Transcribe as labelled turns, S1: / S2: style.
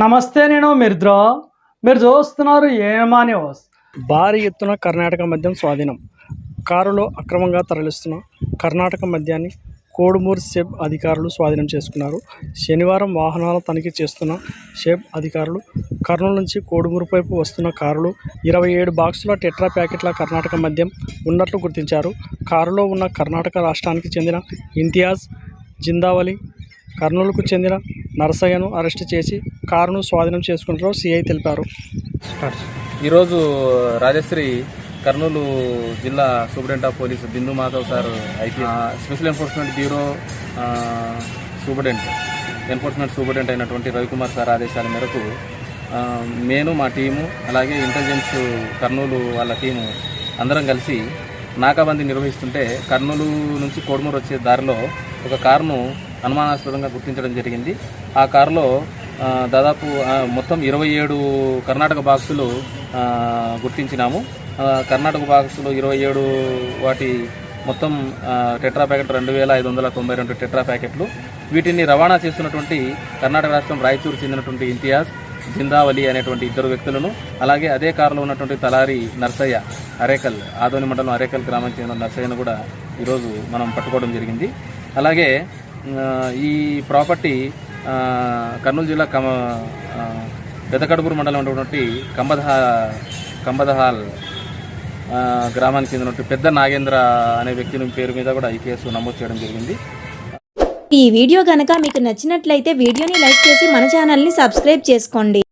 S1: నమస్తే నేను మిర్ద్రో మీరు చూస్తున్నారు ఏమా
S2: భారీ ఎత్తున కర్ణాటక మద్యం స్వాధీనం. కారులో అక్రమంగా తరలిస్తున్న కర్ణాటక మద్యాన్ని కోడుమూరు సెబ్ అధికారులు స్వాధీనం చేసుకున్నారు. శనివారం వాహనాల తనిఖీ చేస్తున్న షెబ్ అధికారులు కర్నూలు నుంచి కోడుమూరు వైపు వస్తున్న కారులో ఇరవై ఏడు బాక్సుల టెట్రా ప్యాకెట్ల కర్ణాటక మద్యం ఉన్నట్లు గుర్తించారు. కారులో ఉన్న కర్ణాటక రాష్ట్రానికి చెందిన ఇంతియాజ్ జిందావలి కర్నూలుకు చెందిన నరసయ్యను అరెస్టు చేసి కారును స్వాధీనం చేసుకున్నట్లు సిఐ తెలిపారు.
S3: ఈరోజు రాజశ్రీ కర్నూలు జిల్లా superintendent of police Bindu Madhav sir IP special enforcement bureau superintendent enforcement superintendent అయినటువంటి రవికుమార్ సార్ ఆదేశాల మేరకు నేను మా టీము అలాగే ఇంటెలిజెన్స్ కర్నూలు వాళ్ళ టీము అందరం కలిసి నాకాబందీ నిర్వహిస్తుంటే కర్నూలు నుంచి కోడుమూరు వచ్చే దారిలో ఒక కారును అనుమానాస్పదంగా గుర్తించడం జరిగింది. ఆ కారులో దాదాపు మొత్తం ఇరవై ఏడు కర్ణాటక బాక్సులు గుర్తించినాము. కర్ణాటక బాక్సులు ఇరవై ఏడు వాటి మొత్తం టెట్రా ప్యాకెట్ రెండు వేల ఐదు వందల తొంభై రెండు టెట్రా ప్యాకెట్లు. వీటిని రవాణా చేస్తున్నటువంటి కర్ణాటక రాష్ట్రం రాయచూరు చెందినటువంటి ఇంతియాజ్ జిందావలి అనేటువంటి ఇద్దరు వ్యక్తులను అలాగే అదే కారులో ఉన్నటువంటి తలారి నర్సయ్య అరేకల్ ఆదోని మండలం అరేకల్ గ్రామానికి చెందిన నర్సయ్యను కూడా ఈరోజు మనం పట్టుకోవడం జరిగింది. అలాగే ఈ ప్రాపర్టీ కర్నూలు జిల్లా కమ పెదకడుపూరు మండలం ఉన్నటువంటి కంబదహ కంబదహాల్ గ్రామానికి చెందినటువంటి పెద్ద నాగేంద్ర అనే వ్యక్తి పేరు మీద కూడా ఈ కేసు నమోదు చేయడం జరిగింది.
S4: ఈ వీడియో కనుక మీకు నచ్చినట్లయితే వీడియోని లైక్ చేసి మన ఛానల్ని సబ్స్క్రైబ్ చేసుకోండి.